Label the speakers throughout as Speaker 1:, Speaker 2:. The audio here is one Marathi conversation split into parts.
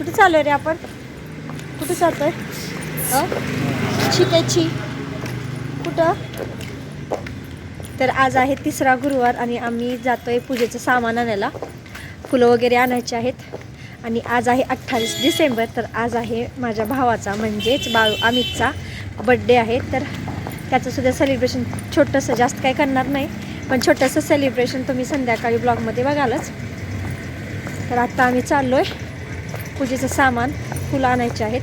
Speaker 1: कुठे चाललोय रे आपण? कुठे जातोय शिकायची. कुठं? तर आज आहे तिसरा गुरुवार आणि आम्ही जातोय पूजेचं सामान आणायला. फुलं वगैरे आणायची आहेत. आणि आज आहे अठ्ठावीस डिसेंबर तर आज आहे माझ्या भावाचा म्हणजेच बाळू अमितचा बड्डे आहे. तर त्याचंसुद्धा सेलिब्रेशन छोटंसं जास्त काही करणार नाही पण छोटंसं सेलिब्रेशन तुम्ही संध्याकाळी ब्लॉगमध्ये बघालच. तर आत्ता आम्ही चाललो आहे पूजेचं सामान फुलं आणायचे आहेत.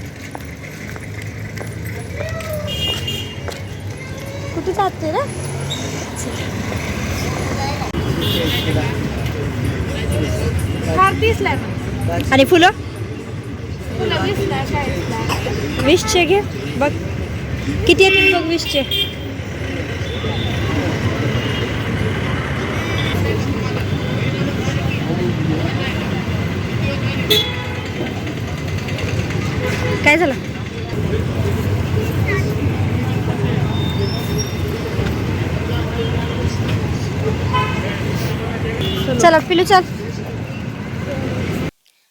Speaker 1: कुठे जाते ना आणि फुलं? वीसचे घे बघ. किती येतील बघ वीसचे काय झालं? चला पिलू चल.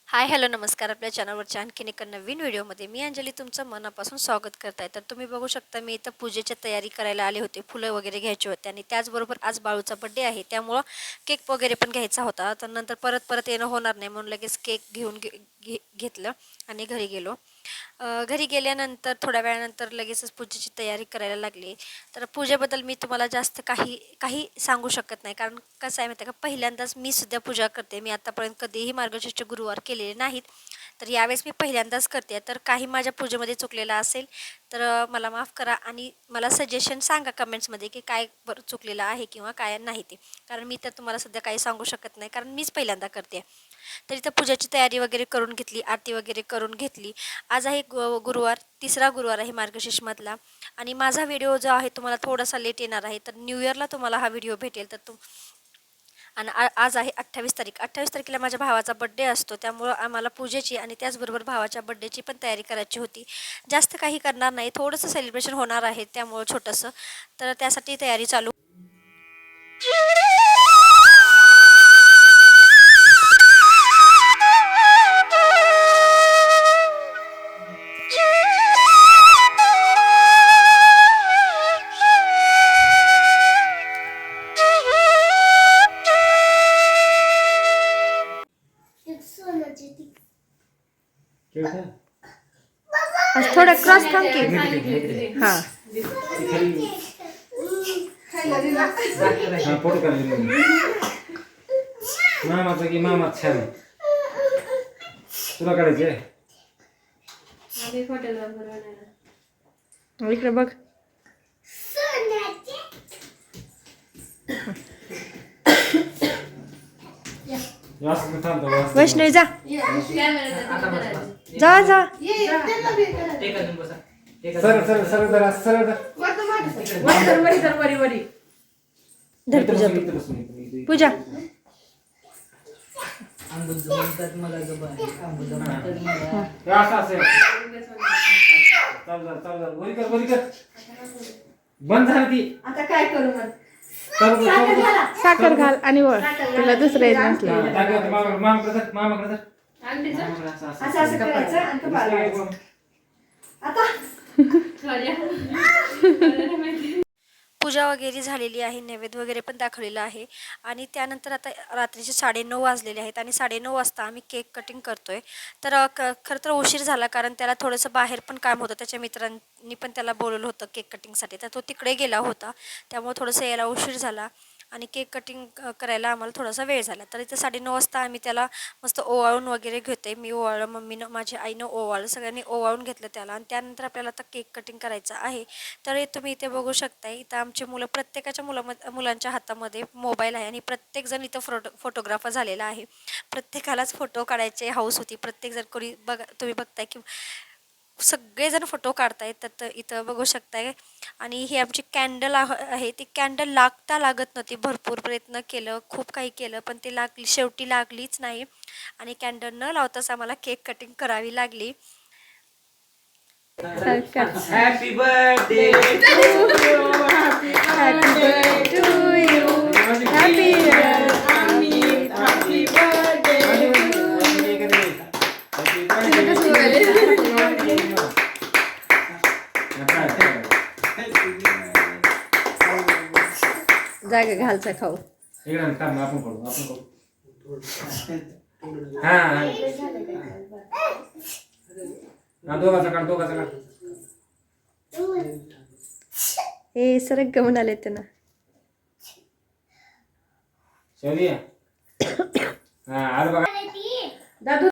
Speaker 1: हाय हॅलो नमस्कार आपल्या चॅनलवरच्या आणखीन एका नवीन व्हिडिओमध्ये. मी अंजली तुमचं मनापासून स्वागत करत आहे तर तुम्ही बघू शकता मी इथं पूजेची तयारी करायला आले होते. फुलं वगैरे घ्यायचे होते आणि त्याचबरोबर आज बाळूचा बड्डे आहे. त्यामुळं केक वगैरे पण घ्यायचा होता. तर नंतर परत परत येणं होणार नाही म्हणून लगेच केक घेऊन घे घे- घेतलं आणि घरी गेलो. घरी गेल्यानंतर थोड्या वेळानंतर लगेचच पूजेची तयारी करायला लागली. तर पूजेबद्दल मी तुम्हाला जास्त काही काही सांगू शकत नाही. कारण कसं आहे माहिती आहे का पहिल्यांदाच मी सुद्धा पूजा करते. मी आतापर्यंत कधीही मार्गशीर्ष गुरुवार केलेले नाहीत. तर यावेळेस मी पहिल्यांदाच करते. तर काही माझ्या पूजेमध्ये चुकलेलं असेल तर मला माफ करा आणि मला सजेशन सांगा कमेंट्समध्ये की काय बरं चुकलेलं आहे किंवा काय नाही ते. कारण मी तर तुम्हाला सध्या काही सांगू शकत नाही कारण मीच पहिल्यांदा करते. तर इथं पूजाची तयारी वगैरे करून घेतली आरती वगैरे करून घेतली. आज आहे गु- गुरुवार तिसरा गुरुवार आहे मार्गशीर्षमधला आणि माझा व्हिडिओ जो आहे तुम्हाला थोडासा लेट येणार आहे तर न्यू इयरला तुम्हाला हा व्हिडिओ भेटेल. तर तुम आणि आ- आज आहे अठ्ठावीस तारीख. अठ्ठावीस तारखेला माझ्या भावाचा बड्डे असतो. त्यामुळं आम्हाला पूजेची आणि त्याचबरोबर भावाच्या बड्डेची पण तयारी करायची होती. जास्त काही करणार नाही. थोडंसं सेलिब्रेशन होणार आहे त्यामुळं छोटंसं. तर त्यासाठी तयारी चालू. थोडं क्रॉस थांब की हां.
Speaker 2: फोटो मामाचा की मामा छान तुला काढायचे
Speaker 1: इकडे बघ. वैष्णवी जा. जा जा.
Speaker 2: सरळ सरळ सरळ जरा सरळ जरा.
Speaker 1: धर
Speaker 2: इथं
Speaker 1: पूजा.
Speaker 2: बसून, इथं बसून, इथं, इथं, इथं.
Speaker 1: पूजा
Speaker 2: हे असं असेल चालू झालं चालू झालं. वरी कर वरी कर. बंद झाली ती
Speaker 3: आता काय करू मग?
Speaker 2: चालू कर, चालू कर.
Speaker 3: साखर घाल. आणि वर तुला दुसरं येत नसलं
Speaker 2: मामाकडे धर, धर. असं, असं.
Speaker 3: असं असं करायचं आणि तो. आता
Speaker 1: पूजा वगैरे झालेली आहे नैवेद्य वगैरे पण दाखवलेलं आहे. आणि त्यानंतर आता रात्रीचे साडेनऊ वाजलेले आहेत आणि साडेनऊ वाजता आम्ही केक कटिंग करतोय. तर अ, क खरं तर उशीर झाला कारण त्याला थोडंसं बाहेर पण काम होतं. त्याच्या मित्रांनी पण त्याला बोलवलं होतं केक कटिंगसाठी. तर तो तिकडे गेला होता. त्यामुळे थोडंसं यायला उशीर झाला. आणि केक कटिंग करायला आम्हाला थोडासा वेळ झाला. तर इथं साडेनऊ वाजता आम्ही त्याला मस्त ओवाळून वगैरे घेते मी ओवाळलं मम्मीनं माझ्या आईनं ओवाळलं सगळ्यांनी ओवाळून घेतलं त्याला आणि त्यानंतर आपल्याला आता केक कटिंग करायचं आहे. तर हे तुम्ही इथे बघू शकता इथं आमचे मुलं प्रत्येकाच्या मुलाम मुलांच्या हातामध्ये मोबाईल आहे आणि प्रत्येकजण इथं फोटो फोटोग्राफर झालेला आहे. प्रत्येकालाच फोटो काढायचे हाऊस होती. प्रत्येकजण कोणी बघा तुम्ही बघताय की सगळेजण फोटो काढतायत तर इथं बघू शकताय. आणि ही आमची कॅन्डल आहे ती कॅन्डल लागता लागत नव्हती. भरपूर प्रयत्न केलं खूप काही केलं पण ती लागली शेवटी लागलीच नाही. आणि कॅन्डल न लावताच आम्हाला केक कटिंग करावी लागली.
Speaker 2: Happy birthday
Speaker 1: जागा घालचा खाऊ.
Speaker 2: इकडे थांब आपण करू आपण करू. हा हा. दोघाचा काढ दोघाचा काढ.
Speaker 1: हे सरक गमन आले त्यांना.
Speaker 2: शौर्य. हा आलं बघा.
Speaker 3: दादू.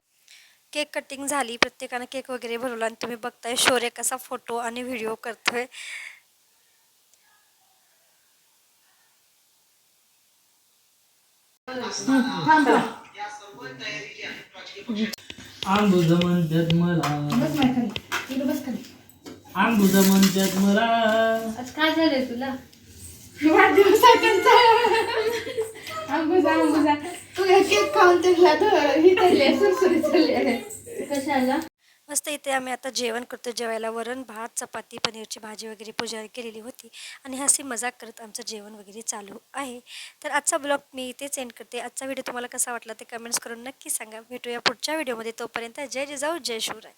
Speaker 1: केक कटिंग झाली प्रत्येकानं केक वगैरे भरवला आणि तुम्ही बघताय शौर्य कसा फोटो आणि व्हिडिओ करतोय.
Speaker 4: आंबुज म्हणतात मला आंबुज म्हणतात मला
Speaker 5: आज काय झालंय तुला?
Speaker 3: वाढदिवस आहे त्यांचा आंबुजा आंबुजा. तू हे केक खाऊन तुला ही चालली सुरसुरी चालली
Speaker 5: कशाला?
Speaker 1: मस्त इथे आम्ही आता जेवण करतो जेवायला. वरण भात चपाती पनीरची भाजी वगैरे पूजा केलेली होती. आणि हसी मजाक करत आमचं जेवण वगैरे चालू आहे. तर आजचा ब्लॉग मी इथेच एंड करते. आजचा व्हिडिओ तुम्हाला कसा वाटला ते कमेंट्स करून नक्की सांगा. भेटूया पुढच्या व्हिडिओमध्ये तोपर्यंत जय जिजाऊ जय शिवराय.